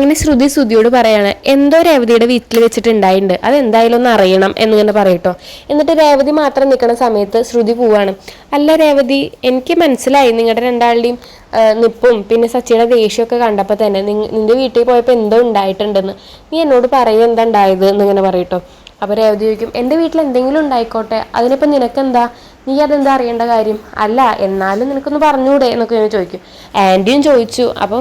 അങ്ങനെ ശ്രുതി ശ്രുതിയോട് പറയാണ് എന്തോ രേവതിയുടെ വീട്ടിൽ വെച്ചിട്ടുണ്ടായിട്ടുണ്ട് അത് എന്തായാലും ഒന്ന് അറിയണം എന്നിങ്ങനെ പറയട്ടോ എന്നിട്ട് രേവതി മാത്രം നിൽക്കുന്ന സമയത്ത് ശ്രുതി പോവാണ്. അല്ല രേവതി എനിക്ക് മനസ്സിലായി നിങ്ങളുടെ രണ്ടാളുടെയും നിപ്പും പിന്നെ സച്ചിയുടെ ദേഷ്യമൊക്കെ കണ്ടപ്പോൾ തന്നെ നിന്റെ വീട്ടിൽ പോയപ്പോൾ എന്തോ ഉണ്ടായിട്ടുണ്ടെന്ന്. നീ എന്നോട് പറയും എന്താ ഉണ്ടായത് എന്നിങ്ങനെ പറയട്ടോ അപ്പോൾ രേവതി ചോദിക്കും എന്റെ വീട്ടിൽ എന്തെങ്കിലും ഉണ്ടായിക്കോട്ടെ? അതിനിപ്പോൾ നിനക്കെന്താ? നീ അതെന്താ അറിയേണ്ട കാര്യം? അല്ല എന്നാലും നിനക്കൊന്ന് പറഞ്ഞൂടെ എന്നൊക്കെ ഞാൻ ചോദിക്കും. ആന്റിയും ചോദിച്ചു. അപ്പോൾ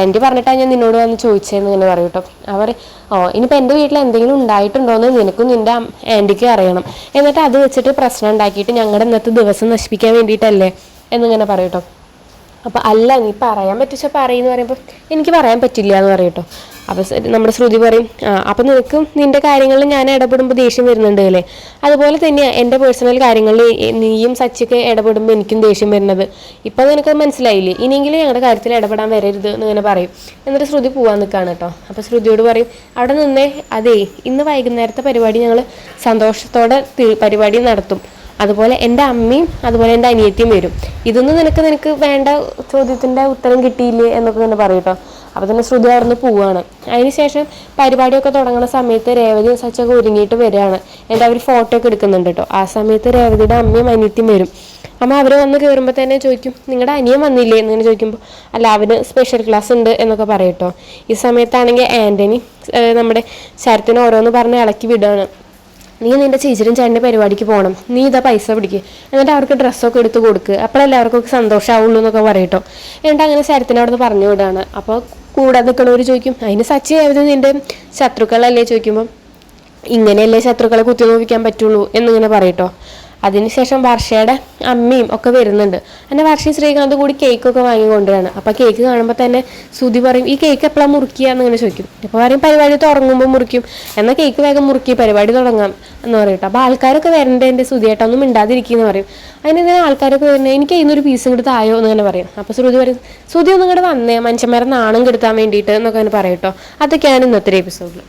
ആന്റി പറഞ്ഞിട്ടാണ് ഞാൻ നിന്നോട് വന്ന് ചോദിച്ചതെന്ന് ഇങ്ങനെ പറയും കേട്ടോ. അവർ ഓ ഇനിയിപ്പോൾ എന്റെ വീട്ടിൽ എന്തെങ്കിലും ഉണ്ടായിട്ടുണ്ടോയെന്ന് നിനക്കും നിന്റെ ആന്റിക്ക് അറിയണം. എന്നിട്ട് അത് വെച്ചിട്ട് പ്രശ്നം ഉണ്ടാക്കിയിട്ട് ഞങ്ങളുടെ ഇന്നത്തെ ദിവസം നശിപ്പിക്കാൻ വേണ്ടിയിട്ടല്ലേ എന്നിങ്ങനെ പറയും കേട്ടോ. അപ്പോൾ അല്ല നീ പറയാൻ പറ്റിച്ച പറയുമെന്ന് പറയുമ്പോൾ എനിക്ക് പറയാൻ പറ്റില്ല എന്ന് പറയും കേട്ടോ. അപ്പോൾ നമ്മുടെ ശ്രുതി പറയും അപ്പോൾ നിനക്കും നിന്റെ കാര്യങ്ങളിൽ ഞാൻ ഇടപെടുമ്പോൾ ദേഷ്യം വരുന്നുണ്ട് അല്ലേ? അതുപോലെ തന്നെയാണ് എന്റെ പേഴ്സണൽ കാര്യങ്ങളിൽ നീയും സച്ചിക്ക് ഇടപെടുമ്പോൾ എനിക്കും ദേഷ്യം വരുന്നത്. ഇപ്പോൾ നിനക്ക് മനസ്സിലായില്ലേ? ഇനിയെങ്കിലും ഞങ്ങളുടെ കാര്യത്തിൽ ഇടപെടാൻ വരരുത് എന്ന് ഇങ്ങനെ പറയും. എന്നിട്ട് ശ്രുതി പോവാൻ നിൽക്കുകയാണ് കേട്ടോ. അപ്പോൾ ശ്രുതിയോട് പറയും അവിടെ നിന്നേ അതേ ഇന്ന് വൈകുന്നേരത്തെ പരിപാടി ഞങ്ങൾ സന്തോഷത്തോടെ പരിപാടി നടത്തും. അതുപോലെ എന്റെ അമ്മയും അതുപോലെ എന്റെ അനിയത്തിയും വരും. ഇതൊന്നും നിനക്ക് നിനക്ക് വേണ്ട ചോദ്യത്തിന്റെ ഉത്തരം കിട്ടിയില്ലേ എന്നൊക്കെ തന്നെ പറയും കേട്ടോ അപ്പോൾ തന്നെ ശ്രുതി അവിടെ നിന്ന് പോവുകയാണ് അതിനുശേഷം പരിപാടിയൊക്കെ തുടങ്ങുന്ന സമയത്ത് രേവതി സച്ചൊക്കെ ഒരുങ്ങിയിട്ട് വരികയാണ് എന്റെ അവർ ഫോട്ടോ ഒക്കെ എടുക്കുന്നുണ്ട് കേട്ടോ ആ സമയത്ത് രേവതിയുടെ അമ്മയും അനിയത്തിയും വരും. അമ്മ അവർ വന്ന് കയറുമ്പോൾ തന്നെ ചോദിക്കും നിങ്ങളുടെ അനിയൻ വന്നില്ലേ? എന്നിങ്ങനെ ചോദിക്കുമ്പോൾ അല്ല അവന് സ്പെഷ്യൽ ക്ലാസ് ഉണ്ട് എന്നൊക്കെ പറയും ഈ സമയത്താണെങ്കിൽ ആന്റണി നമ്മുടെ ശരത്തിന് ഓരോന്ന് പറഞ്ഞ് ഇളക്കി വിടുകയാണ് നീ നിന്റെ ചേച്ചിയും ചേട്ടന്റെ പരിപാടിക്ക് പോകണം നീ ഇതാ പൈസ പിടിക്കുക എന്നിട്ട് അവർക്ക് ഡ്രസ്സൊക്കെ എടുത്ത് കൊടുക്കുക അപ്പോഴല്ലേ അവർക്കൊക്കെ സന്തോഷമാവുള്ളൂ എന്നൊക്കെ പറയട്ടോ. എന്നിട്ട് അങ്ങനെ ശരത്തിനെ അവിടെ പറഞ്ഞു വിടുകയാണ് അപ്പോൾ കൂടെ നിൽക്കണവർ ചോദിക്കും അതിന് സച്ചി ആയത് നിന്റെ ശത്രുക്കളല്ലേ? ചോദിക്കുമ്പോൾ ഇങ്ങനെയല്ലേ ശത്രുക്കളെ കുത്തി നോവിക്കാൻ പറ്റുള്ളൂ എന്നിങ്ങനെ പറയട്ടോ. അതിനുശേഷം വർഷയുടെ അമ്മയും ഒക്കെ വരുന്നുണ്ട്. അങ്ങനെ വർഷയും ശ്രീകാന്ത് കൂടി കേക്കൊക്കെ വാങ്ങി കൊണ്ടുവരാണ്. അപ്പോൾ കേക്ക് കാണുമ്പോൾ തന്നെ സുതി പറയും ഈ കേക്ക് എപ്പോഴാണ് മുറിക്കുക എന്നിങ്ങനെ ചോദിക്കും. അപ്പോൾ പറയും പരിപാടി തുടങ്ങുമ്പോൾ മുറിക്കും. എന്നാൽ കേക്ക് വേഗം മുറുക്കി പരിപാടി തുടങ്ങാം എന്ന് പറയട്ടെ അപ്പോൾ ആൾക്കാരൊക്കെ വരണ്ടേ എന്റെ സുധിയേട്ടാ ഒന്നും മിണ്ടാതിരിക്കുന്ന പറയും. അതിനെതിരെ ആൾക്കാരൊക്കെ വരുന്നത് എനിക്ക് അതിനൊരു പീസ് ഇങ്ങോട്ട് തായോ എന്നിങ്ങനെ പറയും. അപ്പോൾ ശ്രുതി പറയും ശ്രുതി ഒന്നും ഇങ്ങോട്ട് വന്നേ മനുഷ്യന്മാരെ നാണം കെടുത്താൻ വേണ്ടിയിട്ട് എന്നൊക്കെ അങ്ങനെ പറയട്ടോ അതൊക്കെയാണ് ഇന്നത്തെ എപ്പിസോഡിൽ